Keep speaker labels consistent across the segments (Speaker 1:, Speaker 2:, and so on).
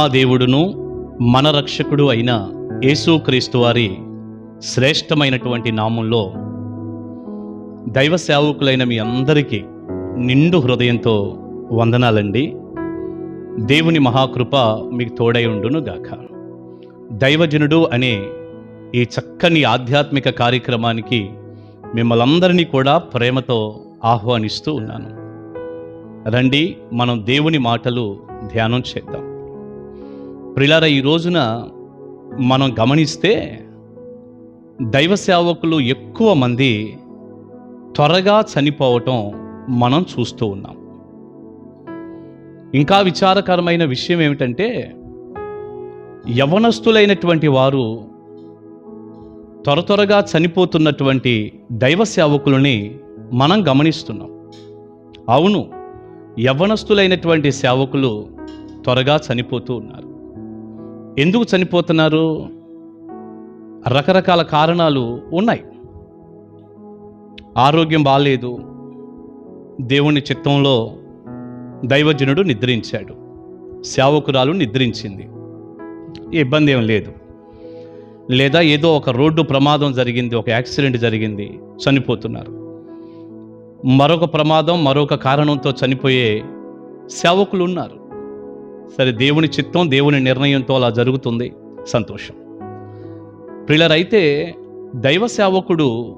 Speaker 1: మహాదేవుడును మన రక్షకుడు అయిన యేసుక్రీస్తు వారి శ్రేష్టమైనటువంటి నామంలో దైవ సేవకులైన మీ అందరికీ నిండు హృదయంతో వందనాలండి. దేవుని మహాకృప మీకు తోడై ఉండును గాక. దైవజనుడు అనే ఈ చక్కని ఆధ్యాత్మిక కార్యక్రమానికి మిమ్మల్ని అందరినీ కూడా ప్రేమతో ఆహ్వానిస్తూ ఉన్నాను. రండి మనం దేవుని మాటలు ధ్యానం చేద్దాం. ప్రిలార ఈ రోజున మనం గమనిస్తే దైవ సేవకులు ఎక్కువ మంది త్వరగా చనిపోవటం మనం చూస్తూ ఉన్నాం. ఇంకా విచారకరమైన విషయం ఏమిటంటే యవనస్తులైనటువంటి వారు త్వర త్వరగా చనిపోతున్నటువంటి దైవ సేవకులని మనం గమనిస్తున్నాం. అవును యవ్వనస్తులైనటువంటి సేవకులు త్వరగా చనిపోతూ ఉన్నారు. ఎందుకు చనిపోతున్నారు? రకరకాల కారణాలు ఉన్నాయి. ఆరోగ్యం బాగాలేదు దేవుని చిత్తంలో దైవజనుడు నిద్రించాడు. సేవకురాలు నిద్రించింది. ఇబ్బంది ఏం లేదు. లేదా ఏదో ఒక రోడ్డు ప్రమాదం జరిగింది ఒక యాక్సిడెంట్ జరిగింది చనిపోతున్నారు. మరొక ప్రమాదం మరొక కారణంతో చనిపోయే సేవకులు ఉన్నారు. సరే దేవుని చిత్తం దేవుని నిర్ణయంతో అలా జరుగుతుంది. సంతోషం. ప్రిలరైతే దైవ సేవకుడు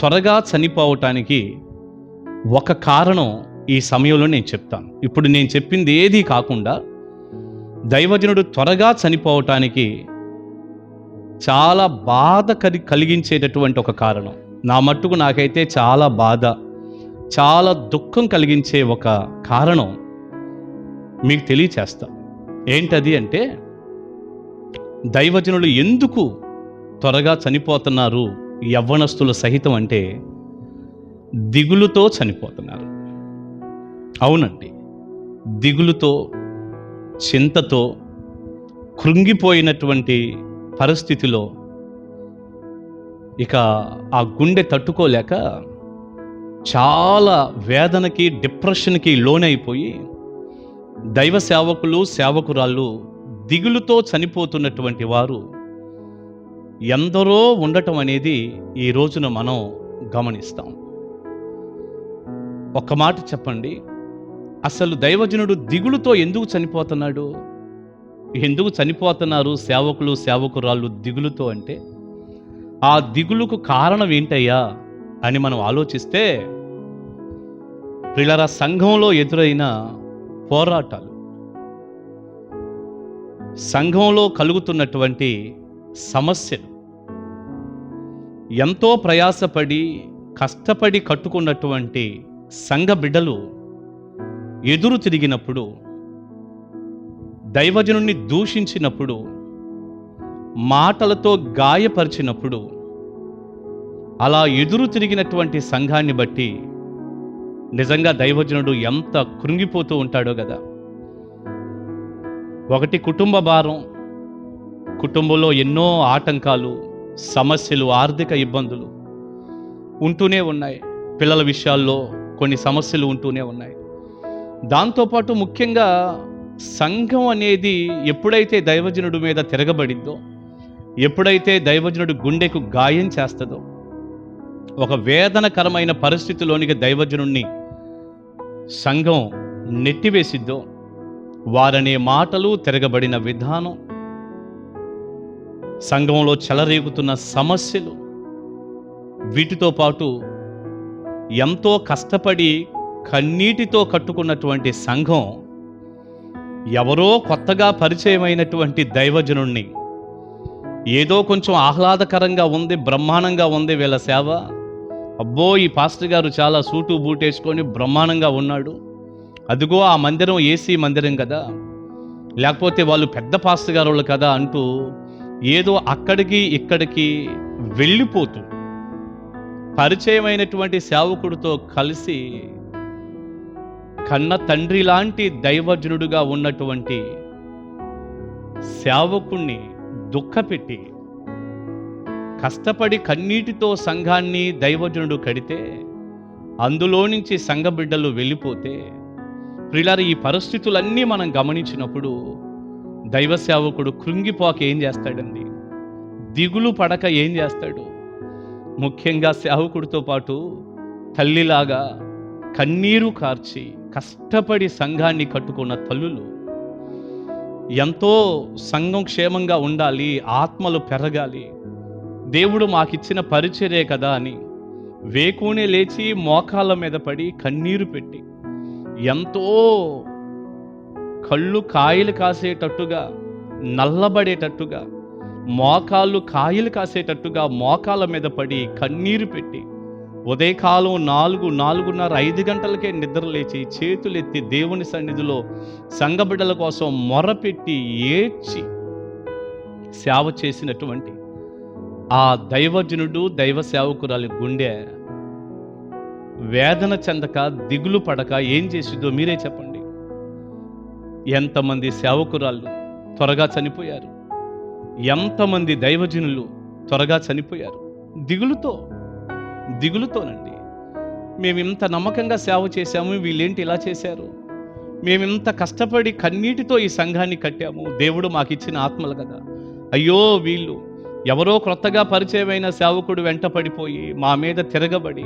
Speaker 1: త్వరగా చనిపోవటానికి ఒక కారణం ఈ సమయంలో నేను చెప్తాను. ఇప్పుడు నేను చెప్పింది ఏదీ కాకుండా దైవజనుడు త్వరగా చనిపోవటానికి చాలా బాధ కలి కలిగించేటటువంటి ఒక కారణం. నా మట్టుకు నాకైతే చాలా బాధ చాలా దుఃఖం కలిగించే ఒక కారణం మీకు తెలియచేస్తా. ఏంటది అంటే దైవజనులు ఎందుకు త్వరగా చనిపోతున్నారు? యవ్వనస్తుల సహితం అంటే దిగులుతో చనిపోతున్నారు. అవునండి. దిగులుతో చింతతో కృంగిపోయినటువంటి పరిస్థితిలో ఇక ఆ గుండె తట్టుకోలేక చాలా వేదనకి డిప్రెషన్కి లోనైపోయి దైవ సేవకులు సేవకురాళ్ళు దిగులుతో చనిపోతున్నటువంటి వారు ఎందరో ఉండటం అనేది ఈ రోజున మనం గమనిస్తాం. ఒక్క మాట చెప్పండి. అసలు దైవజనుడు దిగులుతో ఎందుకు చనిపోతున్నాడు? ఎందుకు చనిపోతున్నారు సేవకులు సేవకురాళ్ళు దిగులుతో అంటే ఆ దిగులుకు కారణం ఏంటయ్యా అని మనం ఆలోచిస్తే పిల్లల సంఘంలో ఎదురైన పోరాటాలు. సంఘంలో కలుగుతున్నటువంటి సమస్యలు. ఎంతో ప్రయాసపడి కష్టపడి కట్టుకున్నటువంటి సంఘ బిడ్డలు ఎదురు తిరిగినప్పుడు దైవజనుణ్ణి దూషించినప్పుడు మాటలతో గాయపరిచినప్పుడు అలా ఎదురు తిరిగినటువంటి సంఘాన్ని బట్టి నిజంగా దైవజనుడు ఎంత కృంగిపోతూ ఉంటాడో కదా. ఒకటి కుటుంబ భారం కుటుంబంలో ఎన్నో ఆటంకాలు సమస్యలు ఆర్థిక ఇబ్బందులు ఉంటూనే ఉన్నాయి. పిల్లల విషయాల్లో కొన్ని సమస్యలు ఉంటూనే ఉన్నాయి. దాంతోపాటు ముఖ్యంగా సంఘం అనేది ఎప్పుడైతే దైవజనుడు మీద తిరగబడిద్దో ఎప్పుడైతే దైవజనుడు గుండెకు గాయం చేస్తుందో ఒక వేదనకరమైన పరిస్థితిలోనికి దైవజనుణ్ణి సంఘం నెట్టివేసిద్దో వారనే మాటలు తిరగబడిన విధానం సంఘంలో చెలరేగుతున్న సమస్యలు వీటితో పాటు ఎంతో కష్టపడి కన్నీటితో కట్టుకున్నటువంటి సంఘం ఎవరో కొత్తగా పరిచయమైనటువంటి దైవజనుణ్ణి. ఏదో కొంచెం ఆహ్లాదకరంగా ఉంది బ్రహ్మాండంగా ఉంది వీళ్ళ సేవ. అబ్బో ఈ పాస్టర్ గారు చాలా సూటు బూటేసుకొని బ్రహ్మాండంగా ఉన్నాడు. అదిగో ఆ మందిరం ఏసీ మందిరం కదా. లేకపోతే వాళ్ళు పెద్ద పాస్టర్ గారు వాళ్ళు కదా అంటూ ఏదో అక్కడికి ఇక్కడికి వెళ్ళిపోతూ పరిచయమైనటువంటి సేవకుడితో కలిసి కన్న తండ్రి లాంటి దైవజనుడుగా ఉన్నటువంటి సేవకుణ్ణి దుఃఖపెట్టి కష్టపడి కన్నీటితో సంఘాన్ని దైవజనుడు కడితే అందులో నుంచి సంఘ బిడ్డలు వెళ్ళిపోతే ప్రిలారి ఈ పరిస్థితులన్నీ మనం గమనించినప్పుడు దైవ సేవకుడు కృంగిపోక ఏం చేస్తాడండి? దిగులు పడక ఏం చేస్తాడు? ముఖ్యంగా సేవకుడితో పాటు తల్లిలాగా కన్నీరు కార్చి కష్టపడి సంఘాన్ని కట్టుకున్న తల్లులు ఎంతో సంఘం క్షేమంగా ఉండాలి ఆత్మలు పెరగాలి దేవుడు మాకిచ్చిన పరిచర్యే కదా అని. వేకునే లేచి మోకాళ్ళ మీద పడి కన్నీరు పెట్టి ఎంతో కళ్ళు కాయలు కాసేటట్టుగా నల్లబడేటట్టుగా మోకాళ్ళు కాయలు కాసేటట్టుగా మోకాళ్ళ మీద పడి కన్నీరు పెట్టి ఉదయకాలం నాలుగు నాలుగున్నర ఐదు గంటలకే నిద్ర లేచి చేతులెత్తి దేవుని సన్నిధిలో సంఘబిడ్డల కోసం మొరపెట్టి ఏడ్చి సేవ చేసినటువంటి ఆ దైవజనుడు దైవ సేవకురాలి గుండె వేదన చెందక దిగులు పడక ఏం చేసిద్దో మీరే చెప్పండి. ఎంతమంది సేవకురాళ్ళు త్వరగా చనిపోయారు? ఎంతమంది దైవజనులు త్వరగా చనిపోయారు? దిగులుతో దిగులుతోనండి. మేము ఇంత నమ్మకంగా సేవ చేశాము వీళ్ళేంటి ఇలా చేశారు? మేము ఇంత కష్టపడి కన్నీటితో ఈ సంఘాన్ని కట్టాము దేవుడు మాకు ఇచ్చిన ఆత్మలు కదా. అయ్యో వీళ్ళు ఎవరో క్రొత్తగా పరిచయమైన సేవకుడు వెంట పడిపోయి మా మీద తిరగబడి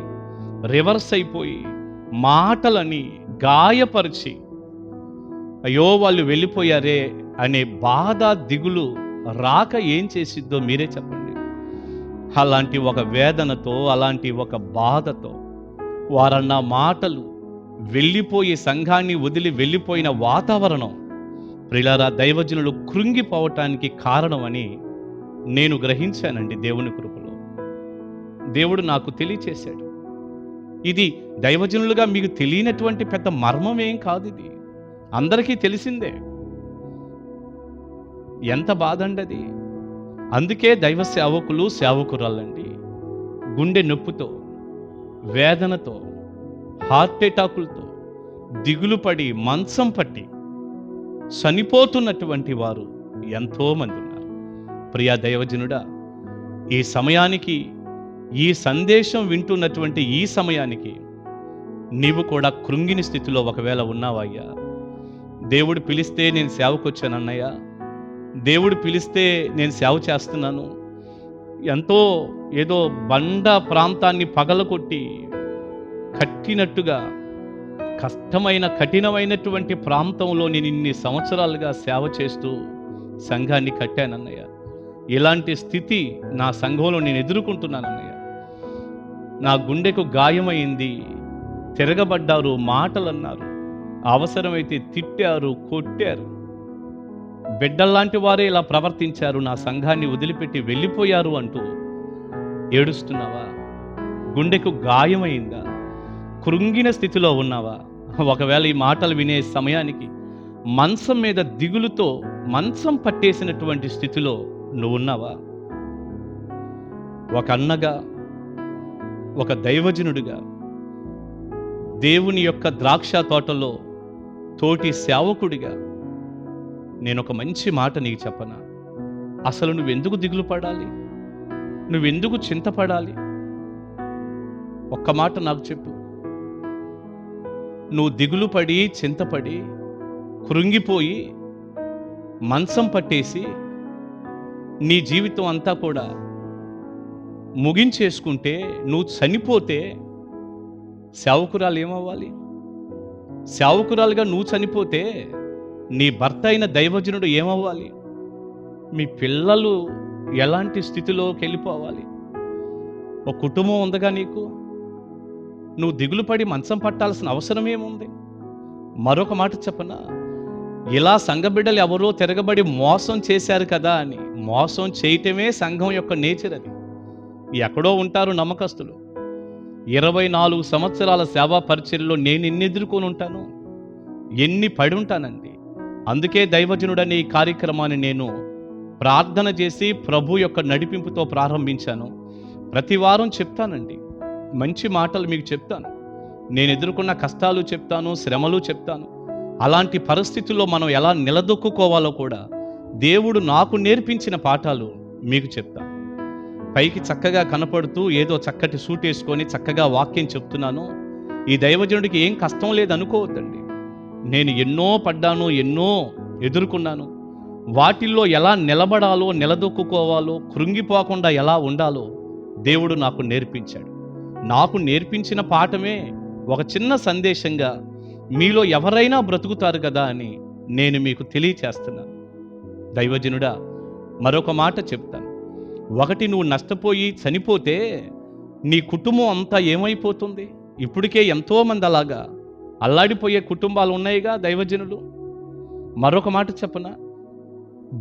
Speaker 1: రివర్స్ అయిపోయి మాటలని గాయపరిచి అయ్యో వాళ్ళు వెళ్ళిపోయారే అనే బాధ దిగులు రాక ఏం చేసిద్దో మీరే చెప్పండి. అలాంటి ఒక వేదనతో అలాంటి ఒక బాధతో వారన్న మాటలు వెళ్ళిపోయి సంఘాన్ని వదిలి వెళ్ళిపోయిన వాతావరణం ప్రిలారా దైవజనులు కృంగిపోవటానికి కారణమని నేను గ్రహించానండి దేవుని కృపలో. దేవుడు నాకు తెలియచేశాడు. ఇది దైవజనులుగా మీకు తెలియనటువంటి పెద్ద మర్మం ఏం కాదు ఇది. అందరికీ తెలిసిందే. ఎంత బాధండి అది అందుకే దైవ సేవకులు సేవకురాలండి. గుండె నొప్పితో వేదనతో హార్ట్ అటాకులతో దిగులు పడి మంచం పట్టి చనిపోతున్నటువంటి వారు ఎంతోమంది ప్రియా దైవజనుడా ఈ సమయానికి ఈ సందేశం వింటున్నటువంటి ఈ సమయానికి నీవు కూడా కృంగిని స్థితిలో ఒకవేళ ఉన్నావయ్యా దేవుడు పిలిస్తే నేను సేవకు వచ్చాను దేవుడు పిలిస్తే నేను సేవ చేస్తున్నాను. ఎంతో ఏదో బండ ప్రాంతాన్ని పగలకొట్టి కట్టినట్టుగా కష్టమైన కఠినమైనటువంటి ప్రాంతంలో నేను ఇన్ని సంవత్సరాలుగా సేవ చేస్తూ సంఘాన్ని కట్టానన్నయ్య. ఇలాంటి స్థితి నా సంఘంలో నేను ఎదుర్కొంటున్నానన్నయ్య. నా గుండెకు గాయమైంది తిరగబడ్డారు మాటలు అన్నారు అవసరమైతే తిట్టారు కొట్టారు. బిడ్డల్లాంటి వారే ఇలా ప్రవర్తించారు నా సంఘాన్ని వదిలిపెట్టి వెళ్ళిపోయారు అంటూ ఏడుస్తున్నావా? గుండెకు గాయమైందా? కృంగిన స్థితిలో ఉన్నావా? ఒకవేళ ఈ మాటలు వినే సమయానికి మంచం మీద దిగులుతో మంచం పట్టేసినటువంటి స్థితిలో నువ్వు ఉన్నావా ఒక అన్నగా ఒక దైవజనుడిగా దేవుని యొక్క ద్రాక్ష తోటలో తోటి సేవకుడిగా నేను ఒక మంచి మాట నీకు చెప్పనా? అసలు నువ్వెందుకు దిగులు పడాలి? నువ్వెందుకు చింతపడాలి? ఒక్క మాట నాకు చెప్పు. నువ్వు దిగులు పడి చింతపడి కృంగిపోయి మంచం పట్టేసి నీ జీవితం అంతా కూడా ముగించేసుకుంటే నువ్వు చనిపోతే సేవకురాలు ఏమవ్వాలి సేవకురాలుగా నువ్వు చనిపోతే నీ భర్త అయిన దైవజనుడు ఏమవ్వాలి? మీ పిల్లలు ఎలాంటి స్థితిలోకి వెళ్ళిపోవాలి? ఒక కుటుంబం ఉందగా నీకు? నువ్వు దిగులు పడి మంచం పట్టాల్సిన అవసరం ఏముంది? మరొక మాట చెప్పనా? ఇలా సంఘబిడ్డలు ఎవరో తిరగబడి మోసం చేశారు కదా అని మోసం చేయటమే సంఘం యొక్క నేచర్ అది. ఎక్కడో ఉంటారు నమ్మకస్తులు. ఇరవై నాలుగు సంవత్సరాల సేవా పరిచయలో నేను ఎన్ని ఎదుర్కొని ఉంటాను? ఎన్ని పడి ఉంటానండి? అందుకే దైవజనుడనే ఈ కార్యక్రమాన్ని నేను ప్రార్థన చేసి ప్రభు యొక్క నడిపింపుతో ప్రారంభించాను. ప్రతి వారం చెప్తానండి. మంచి మాటలు మీకు చెప్తాను. నేను ఎదుర్కొన్న కష్టాలు చెప్తాను శ్రమలు చెప్తాను. అలాంటి పరిస్థితుల్లో మనం ఎలా నిలదొక్కుకోవాలో కూడా దేవుడు నాకు నేర్పించిన పాఠాలు మీకు చెప్తా. పైకి చక్కగా కనపడుతూ ఏదో చక్కటి సూట్ వేసుకొని చక్కగా వాక్యం చెప్తున్నాను. ఈ దైవజనుడికి ఏం కష్టం లేదు అనుకోవద్దండి నేను ఎన్నో పడ్డాను ఎన్నో ఎదుర్కొన్నాను. వాటిల్లో ఎలా నిలబడాలో నిలదొక్కుకోవాలో కృంగిపోకుండా ఎలా ఉండాలో దేవుడు నాకు నేర్పించాడు. నాకు నేర్పించిన పాఠమే ఒక చిన్న సందేశంగా మీలో ఎవరైనా బ్రతుకుతారు కదా అని నేను మీకు తెలియచేస్తున్నాను. దైవజనుడా మరొక మాట చెప్తాను. ఒకటి నువ్వు నష్టపోయి చనిపోతే నీ కుటుంబం అంతా ఏమైపోతుంది? ఇప్పటికే ఎంతోమంది అలాగా అల్లాడిపోయే కుటుంబాలు ఉన్నాయిగా దైవజనులు? మరొక మాట చెప్పనా?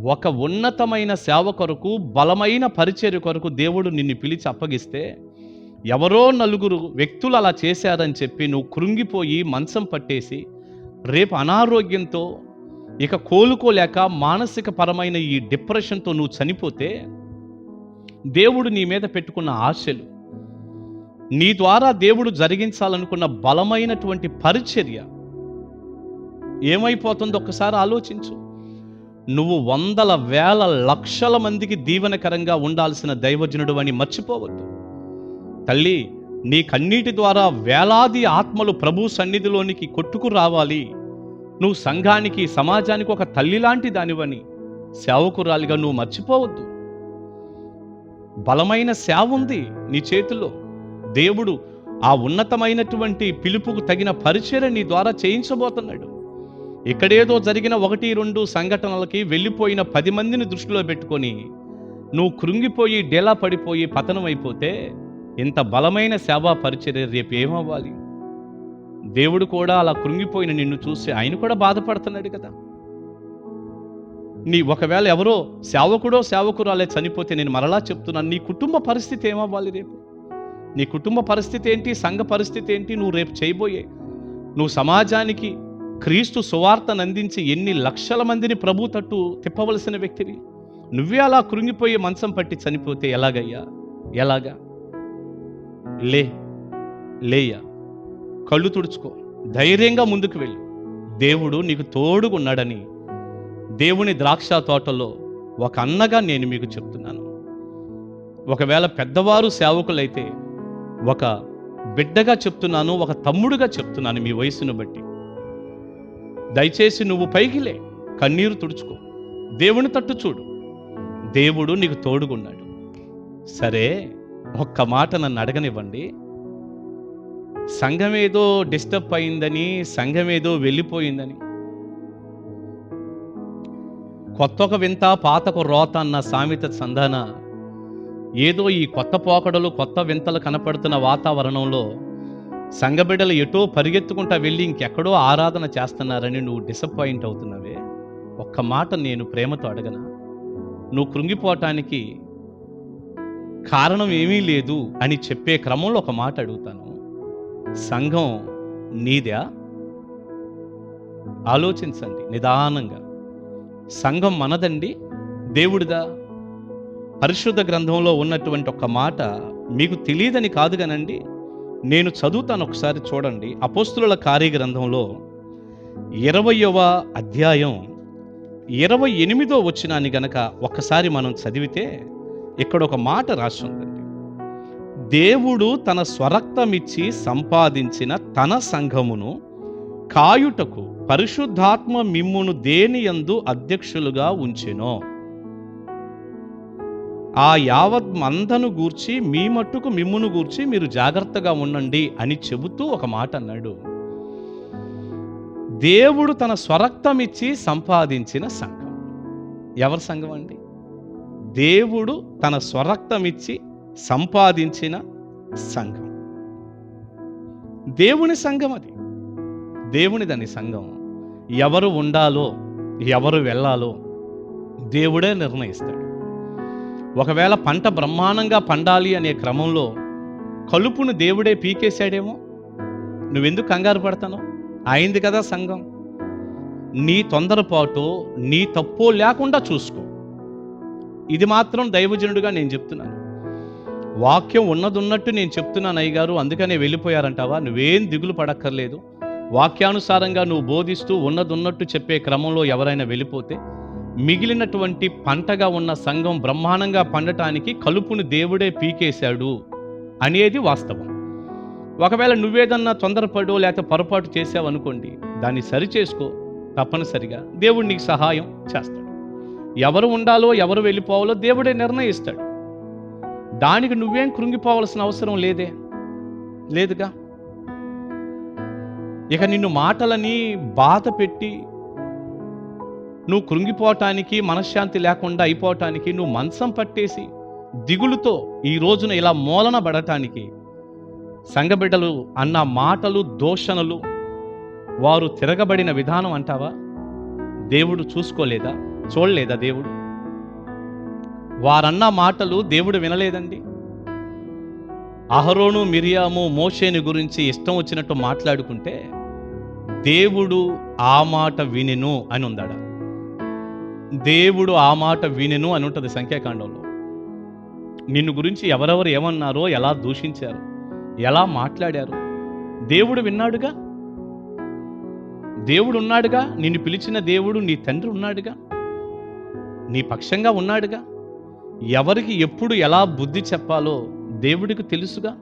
Speaker 1: ఒక ఉన్నతమైన సేవ కొరకు బలమైన పరిచర్య కొరకు దేవుడు నిన్ను పిలిచి అప్పగిస్తే ఎవరో నలుగురు వ్యక్తులు అలా చేశారని చెప్పి నువ్వు కృంగిపోయి మంచం పట్టేసి రేపు అనారోగ్యంతో ఇక కోలుకోలేక మానసిక పరమైన ఈ డిప్రెషన్తో నువ్వు చనిపోతే దేవుడు నీ మీద పెట్టుకున్న ఆశలు నీ ద్వారా దేవుడు జరిగించాలనుకున్న బలమైనటువంటి పరిచర్య. ఏమైపోతుందో ఒక్కసారి ఆలోచించు. నువ్వు వందల వేల లక్షల మందికి దీవెనకరంగా ఉండాల్సిన దైవజనుడు అని మర్చిపోవద్దు. తల్లి నీ కన్నీటి ద్వారా వేలాది ఆత్మలు ప్రభు సన్నిధిలోనికి కొట్టుకు రావాలి. నువ్వు సంఘానికి సమాజానికి ఒక తల్లి లాంటి దానివని సేవకురాలిగా నువ్వు మర్చిపోవద్దు. బలమైన సేవ ఉంది నీ చేతిలో. దేవుడు ఆ ఉన్నతమైనటువంటి పిలుపుకు తగిన పరిచయం నీ ద్వారా చేయించబోతున్నాడు. ఇక్కడేదో జరిగిన ఒకటి రెండు సంఘటనలకి వెళ్ళిపోయిన పది మందిని దృష్టిలో పెట్టుకొని నువ్వు కృంగిపోయి డేలా పడిపోయి పతనం అయిపోతే ఇంత బలమైన సేవా పరిచర్య రేపు ఏమవ్వాలి? దేవుడు కూడా అలా కృంగిపోయిన నిన్ను చూసి ఆయన కూడా బాధపడుతున్నాడు కదా. నీ ఒకవేళ ఎవరో సేవకుడో సేవకురాలే చనిపోతే నేను మరలా చెప్తున్నాను నీ కుటుంబ పరిస్థితి ఏమవ్వాలి రేపు? నీ కుటుంబ పరిస్థితి ఏంటి? సంఘ పరిస్థితి ఏంటి? నువ్వు రేపు చేయబోయే? నువ్వు సమాజానికి క్రీస్తు సువార్తను అందించి ఎన్ని లక్షల మందిని ప్రభు తట్టు తిప్పవలసిన వ్యక్తివి? నువ్వే అలా కృంగిపోయి మంచం పట్టి చనిపోతే ఎలాగయ్యా? ఎలాగా? లే లేయ కళ్ళు తుడుచుకో. ధైర్యంగా ముందుకు వెళ్ళు. దేవుడు నీకు తోడుగున్నాడని దేవుని ద్రాక్ష తోటలో ఒక అన్నగా నేను మీకు చెప్తున్నాను. ఒకవేళ పెద్దవారు సేవకులైతే ఒక బిడ్డగా చెప్తున్నాను ఒక తమ్ముడుగా చెప్తున్నాను మీ వయసును బట్టి. దయచేసి నువ్వు పైకిలే కన్నీరు తుడుచుకో. దేవుని తట్టు చూడు. దేవుడు నీకు తోడుగున్నాడు సరే? ఒక్క మాట నన్ను అడగనివ్వండి. సంఘం ఏదో డిస్టర్బ్ అయిందని సంఘం ఏదో వెళ్ళిపోయిందని. కొత్త ఒక వింత పాతకు రోత అన్న సామెత సంధాన ఏదో ఈ కొత్త పోకడలు కొత్త వింతలు కనపడుతున్న వాతావరణంలో సంఘబిడ్డలు ఎటో పరిగెత్తుకుంటా వెళ్ళి ఇంకెక్కడో ఆరాధన చేస్తున్నారని నువ్వు డిసప్పాయింట్ అవుతున్నావే. ఒక్క మాట నేను ప్రేమతో అడగనా? నువ్వు కృంగిపోవటానికి కారణం ఏమీ లేదు అని చెప్పే క్రమంలో ఒక మాట అడుగుతాను. సంఘం నీదా? ఆలోచించండి నిదానంగా. సంఘం మనదండి దేవుడిదా? పరిశుద్ధ గ్రంథంలో ఉన్నటువంటి ఒక మాట మీకు తెలియదని కాదు కానండి నేను చదువుతాను ఒకసారి చూడండి. అపోస్తుల కార్యగ్రంథంలో ఇరవయవ అధ్యాయం ఇరవై ఎనిమిదో వచ్చినాన్ని గనక ఒక్కసారి మనం చదివితే ఇక్కడ ఒక మాట రాసి ఉందండి దేవుడు తన స్వరక్తమిచ్చి సంపాదించిన తన సంఘమును కాయుటకు పరిశుద్ధాత్మ మిమ్మును దేని యందు అధ్యక్షులుగా ఉంచెనో. ఆ యావత్ మందను గూర్చి మీ మట్టుకు మిమ్మును గూర్చి మీరు జాగ్రత్తగా ఉండండి అని చెబుతూ ఒక మాట అన్నాడు. దేవుడు తన స్వరక్తమిచ్చి సంపాదించిన సంఘం. ఎవరి సంఘం అండి దేవుడు తన స్వరక్తమిచ్చి సంపాదించిన సంఘం. దేవుని సంఘం అది. దేవుని దాని సంఘం. ఎవరు ఉండాలో ఎవరు వెళ్ళాలో దేవుడే నిర్ణయిస్తాడు. ఒకవేళ పంట బ్రహ్మాండంగా పండాలి అనే క్రమంలో కలుపును దేవుడే పీకేశాడేమో? నువ్వెందుకు కంగారు పడతాను? అయింది కదా సంఘం. నీ తొందరపాటు నీ తప్పు లేకుండా చూసుకో. ఇది మాత్రం దైవజనుడిగా నేను చెప్తున్నాను. వాక్యం ఉన్నదున్నట్టు నేను చెప్తున్నాను అయ్యగారు అందుకనే వెళ్ళిపోయారంటావా? నువ్వేం దిగులు పడక్కర్లేదు. వాక్యానుసారంగా నువ్వు బోధిస్తూ ఉన్నదున్నట్టు చెప్పే క్రమంలో ఎవరైనా వెళ్ళిపోతే మిగిలినటువంటి పంటగా ఉన్న సంఘం బ్రహ్మాండంగా పండటానికి కలుపుని దేవుడే పీకేశాడు అనేది వాస్తవం. ఒకవేళ నువ్వేదన్నా తొందరపడో లేకపోతే పొరపాటు చేసావనుకోండి దాన్ని సరిచేసుకో తప్పనిసరిగా దేవుడు నీకు సహాయం చేస్తాడు. ఎవరు ఉండాలో ఎవరు వెళ్ళిపోవాలో దేవుడే నిర్ణయిస్తాడు. దానికి నువ్వేం కృంగిపోవాల్సిన అవసరం లేదే? లేదుగా? ఇక నిన్ను మాటలని బాధ పెట్టి నువ్వు కృంగిపోవటానికి మనశ్శాంతి లేకుండా అయిపోవటానికి నువ్వు మంచం పట్టేసి దిగులుతో ఈ రోజున ఇలా మూలన పడటానికి సంఘబిడ్డలు అన్న మాటలు దోషణలు వారు తిరగబడిన విధానం అంటావా? దేవుడు చూసుకోలేదా? చూడలేదా దేవుడు? వారన్న మాటలు దేవుడు వినలేదండి. అహరోను మిరియాము మోషేని గురించి ఇష్టం వచ్చినట్టు మాట్లాడుకుంటే దేవుడు ఆ మాట వినెను అని ఉందాడ దేవుడు ఆ మాట వినెను అని ఉంటుంది సంఖ్యాకాండంలో. నిన్ను గురించి ఎవరెవరు ఏమన్నారో ఎలా దూషించారు ఎలా మాట్లాడారు దేవుడు విన్నాడుగా? దేవుడు ఉన్నాడుగా? నిన్ను పిలిచిన దేవుడు నీ తండ్రి ఉన్నాడుగా? నీ పక్షంగా ఉన్నాడుగా? ఎవరికి ఎప్పుడు ఎలా బుద్ధి చెప్పాలో దేవుడికి తెలుసుగా?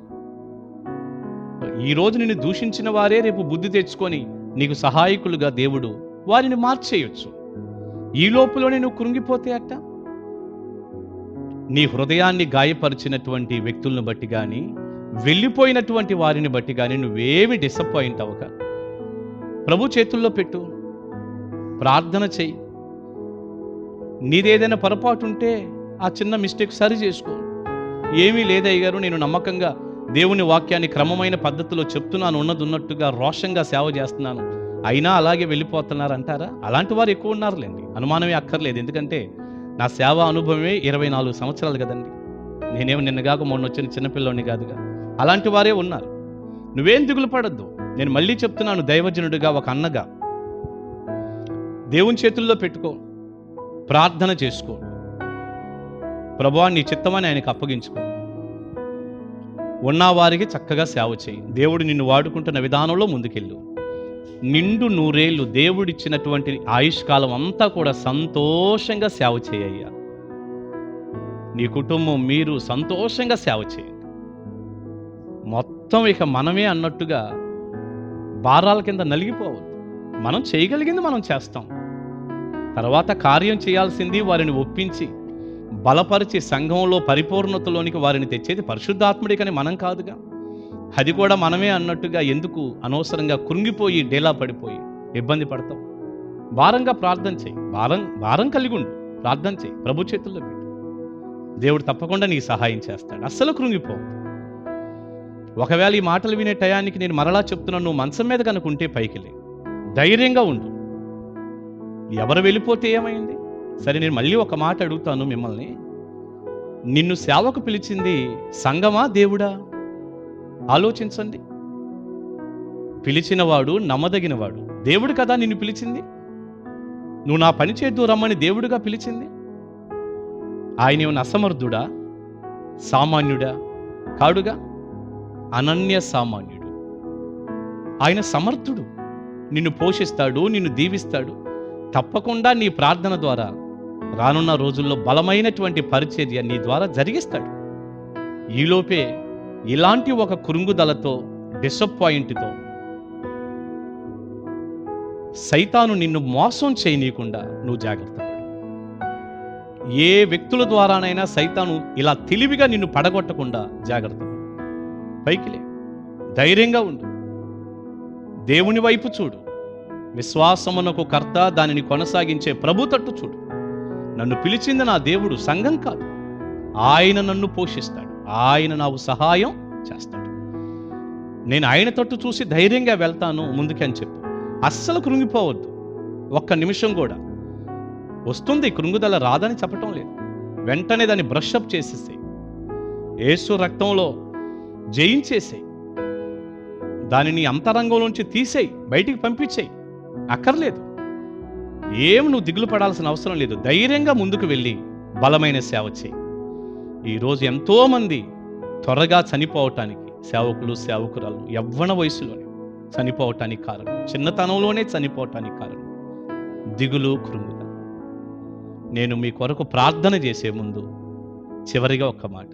Speaker 1: ఈరోజు నిన్ను దూషించిన వారే రేపు బుద్ధి తెచ్చుకొని నీకు సహాయకులుగా దేవుడు వారిని మార్చేయొచ్చు. ఈ లోపులోనే నువ్వు కృంగిపోతే అట్ట? నీ హృదయాన్ని గాయపరిచినటువంటి వ్యక్తులను బట్టి కానీ వెళ్ళిపోయినటువంటి వారిని బట్టి కానీ నువ్వేమి డిసప్పాయింట్ అవ్వక. ప్రభు చేతుల్లో పెట్టు. ప్రార్థన చెయ్యి. నీదేదైనా పొరపాటు ఉంటే ఆ చిన్న మిస్టేక్ సరి చేసుకో. ఏమీ లేదయ్య గారు నేను నమ్మకంగా దేవుని వాక్యాన్ని క్రమమైన పద్ధతిలో చెప్తున్నాను ఉన్నది ఉన్నట్టుగా రోషంగా సేవ చేస్తున్నాను. అయినా అలాగే వెళ్ళిపోతున్నారు అంటారా అలాంటి వారు ఎక్కువ ఉన్నారులేండి. అనుమానమే అక్కర్లేదు. ఎందుకంటే నా సేవా అనుభవమే ఇరవై నాలుగు సంవత్సరాలు కదండి. నేనేమి నిన్నగాక మొన్న వచ్చిన చిన్నపిల్లోని కాదుగా. అలాంటి వారే ఉన్నారు. నువ్వేం దిగులు పడద్దు. నేను మళ్ళీ చెప్తున్నాను దైవజనుడిగా ఒక అన్నగా. దేవుని చేతుల్లో పెట్టుకో. ప్రార్థన చేసుకో. ప్రభువా నీ చిత్తమని ఆయనకు అప్పగించుకో. ఉన్నవారికి చక్కగా సేవ చేయి. దేవుడు నిన్ను వాడుకుంటున్న విధానంలో ముందుకెళ్ళు. నిండు నూరేళ్ళు దేవుడిచ్చినటువంటి ఆయుష్కాలం అంతా కూడా సంతోషంగా సేవ చేయయ్యా నీ కుటుంబం మీరు సంతోషంగా సేవ చేయండి. మొత్తం ఇక మనమే అన్నట్టుగా భారాల కింద నలిగిపోవద్దు. మనం చేయగలిగింది మనం చేస్తాం. తర్వాత కార్యం చేయాల్సింది వారిని ఒప్పించి బలపరిచి సంఘంలో పరిపూర్ణతలోనికి వారిని తెచ్చేది పరిశుద్ధాత్ముడే కానీ మనం కాదుగా. అది కూడా మనమే అన్నట్టుగా ఎందుకు అనవసరంగా కృంగిపోయి డేలా పడిపోయి ఇబ్బంది పడతాం. భారంగా ప్రార్థన చేయి. భారం భారం కలిగి ఉండు. ప్రార్థన చేయి. ప్రభు చేతుల్లో పెట్టు. దేవుడు తప్పకుండా నీకు సహాయం చేస్తాడు. అస్సలు కృంగిపోవు ఒకవేళ ఈ మాటలు వినే టయానికి నేను మరలా చెప్తున్నాను నువ్వు మంచం మీద కనుకుంటే పైకి లే ధైర్యంగా ఉండు. ఎవరు వెళ్ళిపోతే ఏమైంది? సరే నేను మళ్ళీ ఒక మాట అడుగుతాను మిమ్మల్ని. నిన్ను సేవకు పిలిచింది సంగమా దేవుడా? ఆలోచించండి. పిలిచినవాడు నమ్మదగినవాడు. దేవుడు కదా నిన్ను పిలిచింది? నువ్వు నా పని చేద్దు రమ్మని దేవుడుగా పిలిచింది? ఆయన ఏమైనా అసమర్థుడా? సామాన్యుడా? కాడుగా? అనన్య సామాన్యుడు. ఆయన సమర్థుడు. నిన్ను పోషిస్తాడు నిన్ను దీవిస్తాడు. తప్పకుండా నీ ప్రార్థన ద్వారా రానున్న రోజుల్లో బలమైనటువంటి పరిచర్య నీ ద్వారా జరిగిస్తాడు. ఈలోపే ఇలాంటి ఒక కురుంగుదలతో డిసప్పాయింట్తో సైతాను నిన్ను మోసం చేయనీయకుండా నువ్వు జాగ్రత్త ఏ వ్యక్తుల ద్వారానైనా సైతాను ఇలా తెలివిగా నిన్ను పడగొట్టకుండా జాగ్రత్త పైకిలే ధైర్యంగా ఉండు. దేవుని వైపు చూడు. విశ్వాసమునకు కర్త దానిని కొనసాగించే ప్రభు తట్టు చూడు. నన్ను పిలిచింది నా దేవుడు సంఘం కాదు. ఆయన నన్ను పోషిస్తాడు. ఆయన నాకు సహాయం చేస్తాడు. నేను ఆయన తట్టు చూసి ధైర్యంగా వెళ్తాను ముందుకని చెప్పు. అస్సలు కృంగిపోవద్దు. ఒక్క నిమిషం కూడా. వస్తుంది కృంగుదల రాదని చెప్పటం లేదు. వెంటనే దాన్ని బ్రష్అప్ చేసేసేయి. ఏసు రక్తంలో జయించేసేయి. దానిని అంతరంగంలోంచి తీసేయి. బయటికి పంపించేయి. అక్కర్లేదు. ఏం నువ్వు దిగులు పడాల్సిన అవసరం లేదు. ధైర్యంగా ముందుకు వెళ్ళి బలమైన సేవ చేయి. ఈరోజు ఎంతోమంది త్వరగా చనిపోవటానికి సేవకులు సేవకురాలు యవ్వన వయసులోనే చనిపోవటానికి కారణం చిన్నతనంలోనే చనిపోవటానికి కారణం దిగులు కృంగుద నేను మీ కొరకు ప్రార్థన చేసే ముందు చివరిగా ఒక్క మాట.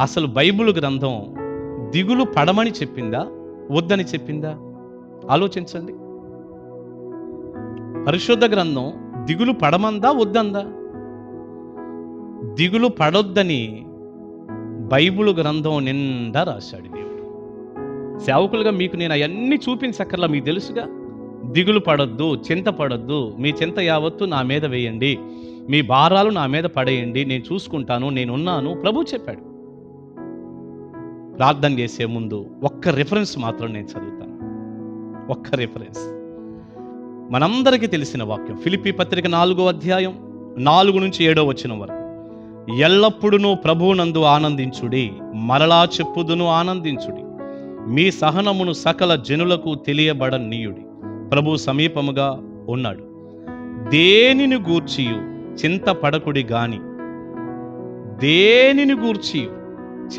Speaker 1: అసలు బైబిల్ గ్రంథం దిగులు పడమని చెప్పిందా? వద్దని చెప్పిందా? ఆలోచించండి. పరిశుద్ధ గ్రంథం దిగులు పడమందా వద్దందా? దిగులు పడొద్దని బైబిల్ గ్రంథం నిండా రాశాడు దేవుడు. సేవకులుగా మీకు నేను అవన్నీ చూపించక్కర్లా మీకు తెలుసుగా? దిగులు పడొద్దు చింత పడొద్దు మీ చింత యావత్తు నా మీద వేయండి మీ భారాలు నా మీద పడేయండి నేను చూసుకుంటాను నేనున్నాను ప్రభు చెప్పాడు. ప్రార్థన చేసే ముందు ఒక్క రిఫరెన్స్ మాత్రం నేను చదువుతాను. ఒక్క రిఫరెన్స్ మనందరికీ తెలిసిన వాక్యం. ఫిలిపి పత్రిక నాలుగో అధ్యాయం నాలుగు నుంచి ఏడో వచ్చిన వరకు. ఎల్లప్పుడూ ప్రభువునందు ఆనందించుడి మరలా చెప్పుదును ఆనందించుడి. మీ సహనమును సకల జనులకు తెలియబడనీయుడి. ప్రభు సమీపముగా ఉన్నాడు. దేనిని గూర్చియు? చింతపడకుడి గాని. దేనిని గూర్చియు?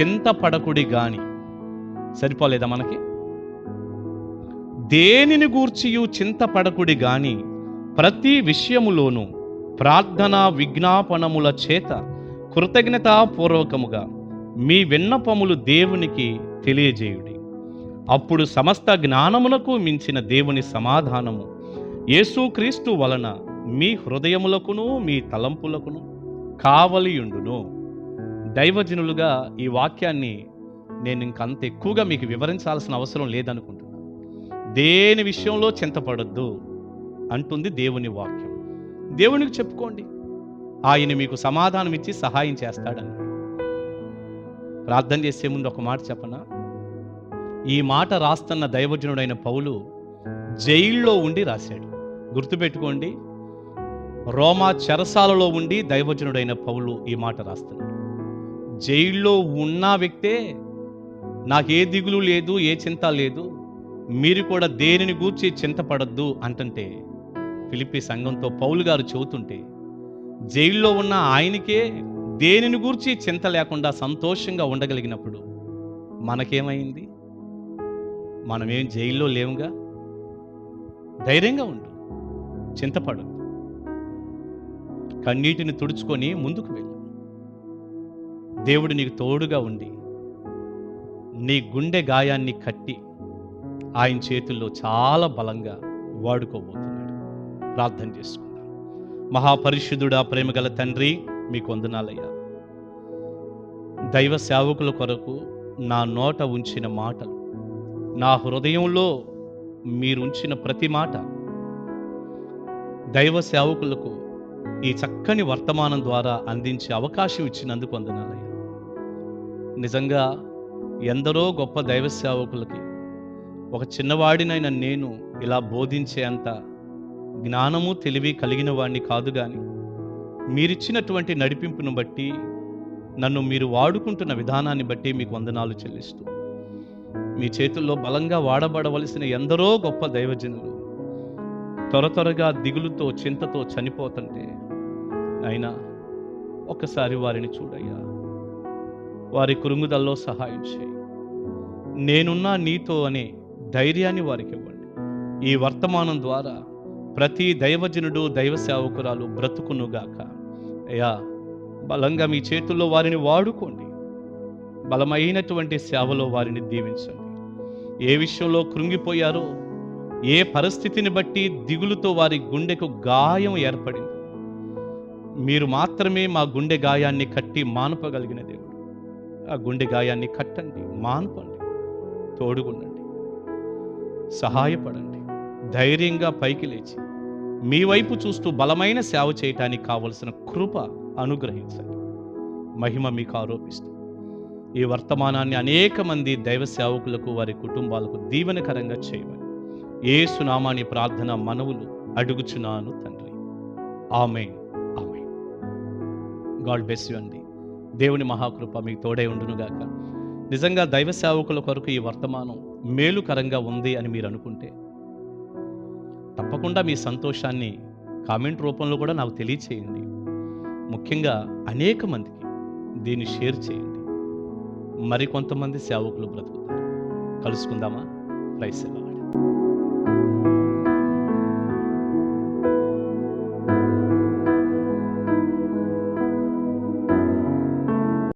Speaker 1: చింతపడకుడి గాని. సరిపోలేదా మనకి? దేనిని గూర్చియు చింతపడకుడి గాని ప్రతి విషయములోనూ ప్రార్థన విజ్ఞాపనముల చేత కృతజ్ఞతాపూర్వకముగా మీ విన్నపములు దేవునికి తెలియజేయుడి. అప్పుడు సమస్త జ్ఞానమునకు మించిన దేవుని సమాధానము యేసుక్రీస్తు వలన మీ హృదయములకును మీ తలంపులకును కావలియుండును. దైవజనులుగా ఈ వాక్యాన్ని నేను ఇంకంత ఎక్కువగా మీకు వివరించాల్సిన అవసరం లేదనుకుంటున్నాను దేని విషయంలో చింతపడద్దు అంటుంది దేవుని వాక్యం. దేవునికి చెప్పుకోండి. ఆయన మీకు సమాధానం ఇచ్చి సహాయం చేస్తాడని. ప్రార్థన చేసే ముందు ఒక మాట చెప్పనా? ఈ మాట రాస్తున్న దైవజనుడైన పౌలు జైల్లో ఉండి రాశాడు. గుర్తుపెట్టుకోండి రోమా చెరసాలలో ఉండి దైవజనుడైన పౌలు ఈ మాట రాస్తున్నాడు. జైల్లో ఉన్న వ్యక్తే నాకు ఏ దిగులు లేదు ఏ చింత లేదు మీరు కూడా దేనిని గూర్చి చింతపడద్దు అంటుంటే ఫిలిపి సంఘంతో పౌలు గారు చెబుతుంటే జైల్లో ఉన్న ఆయనకే దేనిని గూర్చి చింత లేకుండా సంతోషంగా ఉండగలిగినప్పుడు మనకేమైంది? మనమేం జైల్లో లేవుగా ధైర్యంగా ఉండు చింతపడు కన్నీటిని తుడుచుకొని ముందుకు వెళ్ళు. దేవుడు నీకు తోడుగా ఉండి నీ గుండె గాయాన్ని కట్టి ఆయన చేతుల్లో చాలా బలంగా వాడుకోబోతున్నాడు. ప్రార్థన చేసుకుందాం. మహాపరిశుద్ధుడా ప్రేమగల తండ్రి మీకు వందనాలయ్యా. దైవ సేవకుల కొరకు నా నోట ఉంచిన మాటలు నా హృదయంలో మీరు ఉంచిన ప్రతి మాట దైవ సేవకులకు ఈ చక్కని వర్తమానం ద్వారా అందించే అవకాశం ఇచ్చినందుకు వందనాలయ్యా. నిజంగా ఎందరో గొప్ప దైవ సేవకులకి ఒక చిన్నవాడినైన నేను ఇలా బోధించేంత జ్ఞానము తెలివి కలిగిన వాడిని కాదు కానీ మీరిచ్చినటువంటి నడిపింపును బట్టి నన్ను మీరు వాడుకుంటున్న విధానాన్ని బట్టి మీకు వందనాలు చెల్లిస్తూ. మీ చేతుల్లో బలంగా వాడబడవలసిన ఎందరో గొప్ప దైవజనులు త్వర త్వరగా దిగులుతో చింతతో చనిపోతుంటే అయినా ఒక్కసారి వారిని చూడయ్యా. వారి కురుంగుదల్లో సహాయం చేయి. నేనున్నా నీతో అనే ధైర్యాన్ని వారికి ఇవ్వండి. ఈ వర్తమానం ద్వారా ప్రతి దైవజనుడు దైవ సేవకురాలు బ్రతుకునుగాక. అయ్యా బలంగా మీ చేతుల్లో వారిని వాడుకోండి. బలమైనటువంటి సేవలో వారిని దీవించండి. ఏ విషయంలో కృంగిపోయారో ఏ పరిస్థితిని బట్టి దిగులుతో వారి గుండెకు గాయం ఏర్పడింది మీరు మాత్రమే మా గుండె గాయాన్ని కట్టి మానపగలిగిన దేవుడు. ఆ గుండె గాయాన్ని కట్టండి మానపండి తోడుగుండండి. సహాయపడండి. ధైర్యంగా పైకి లేచి మీ వైపు చూస్తూ బలమైన సేవ చేయటానికి కావలసిన కృప అనుగ్రహించండి. మహిమ మీకు ఆరోపిస్తూ ఈ వర్తమానాన్ని అనేక మంది దైవ సేవకులకు వారి కుటుంబాలకు దీవెనకరంగా చేయమని ఏ సునామాని ప్రార్థన మనవులు అడుగుచున్నాను తండ్రి. ఆమె ఆమె గాడ్ బెస్ యు అండి. దేవుని మహాకృప మీకు తోడై ఉండునుగాక. నిజంగా దైవ సేవకుల కొరకు ఈ వర్తమానం మేలుకరంగా ఉంది అని మీరు అనుకుంటే తప్పకుండా మీ సంతోషాన్ని కామెంట్ రూపంలో కూడా నాకు తెలియచేయండి. ముఖ్యంగా అనేక మందికి దీన్ని షేర్ చేయండి. మరికొంతమంది సేవకులు బ్రతుకుతారు. కలుసుకుందామా? ప్రైస్